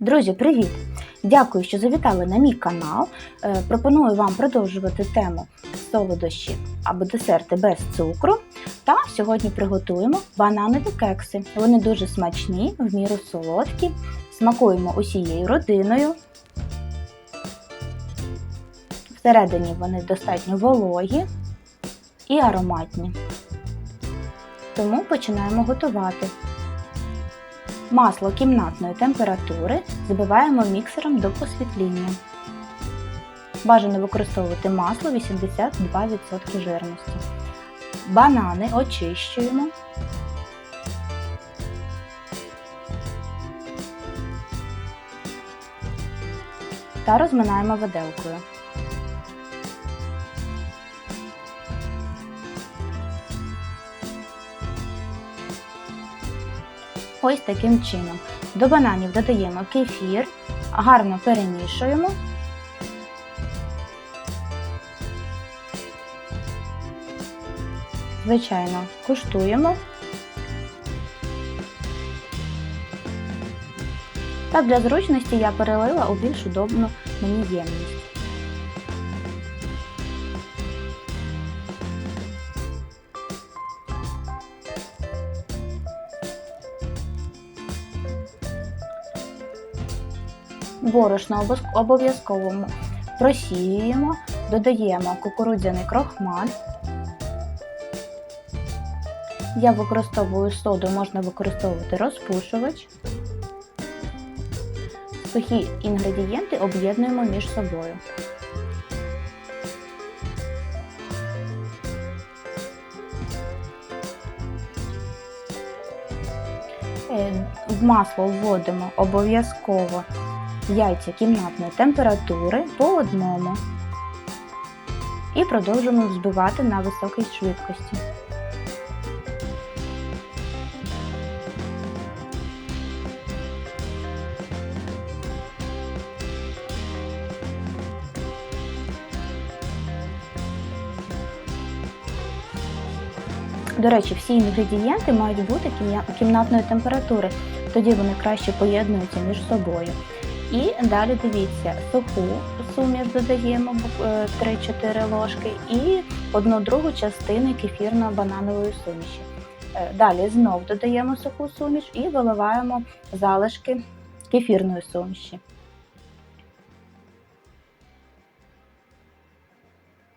Друзі, привіт! Дякую, що завітали на мій канал. Е, Пропоную вам продовжувати тему солодощі або десерти без цукру. Та сьогодні приготуємо бананові кекси. Вони дуже смачні, в міру солодкі. Смакуємо усією родиною. Всередині вони достатньо вологі і ароматні. Тому починаємо готувати. Масло кімнатної температури збиваємо міксером до посвітління. Бажано використовувати масло 82% жирності. Банани очищуємо. Та розминаємо виделкою. Ось таким чином. До бананів додаємо кефір, гарно перемішуємо. Звичайно, куштуємо. Та для зручності я перелила у більш удобну мені ємність. Борошно обов'язково просіюємо, додаємо кукурудзяний крохмаль. Я використовую соду, можна використовувати розпушувач. Сухі інгредієнти об'єднуємо між собою. В масло вводимо обов'язково яйця кімнатної температури по одному і продовжуємо взбивати на високій швидкості. До речі, всі інгредієнти мають бути кімнатної температури, тоді вони краще поєднуються між собою. І далі дивіться, суху суміш додаємо 3-4 ложки і одну другу частину кефірно-бананової суміші. Далі знов додаємо суху суміш і виливаємо залишки кефірної суміші.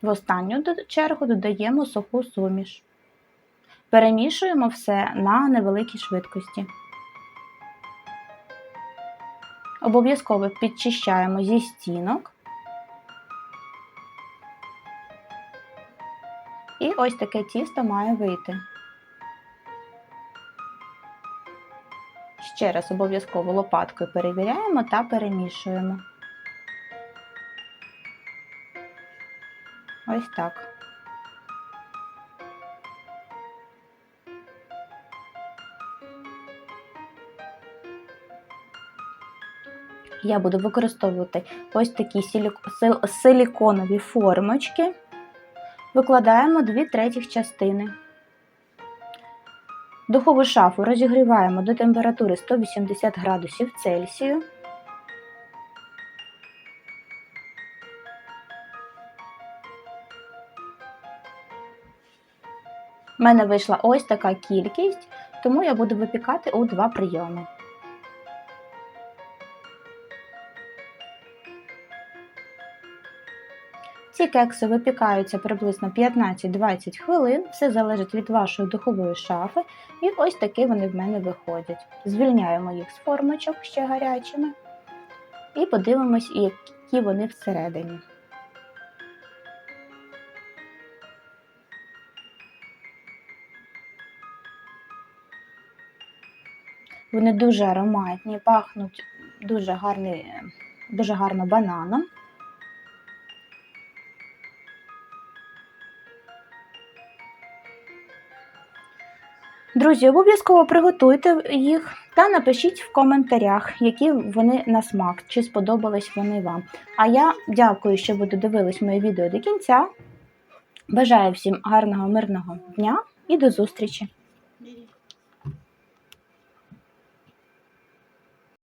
В останню чергу додаємо суху суміш. Перемішуємо все на невеликій швидкості. Обов'язково підчищаємо зі стінок. І ось таке тісто має вийти. Ще раз обов'язково лопаткою перевіряємо та перемішуємо. Ось так. Я буду використовувати ось такі силіконові формочки, викладаємо 2 третіх частини. Духову шафу розігріваємо до температури 180 градусів Цельсію. У мене вийшла ось така кількість, тому я буду випікати у два прийоми. Ці кекси випікаються приблизно 15-20 хвилин, все залежить від вашої духової шафи, і ось такі вони в мене виходять. Звільняємо їх з формочок ще гарячими і подивимось, які вони всередині. Вони дуже ароматні, пахнуть дуже, гарний, дуже гарно бананом. Друзі, обов'язково приготуйте їх та напишіть в коментарях, які вони на смак, чи сподобались вони вам. А я дякую, що ви додивились моє відео до кінця. Бажаю всім гарного, мирного дня і до зустрічі!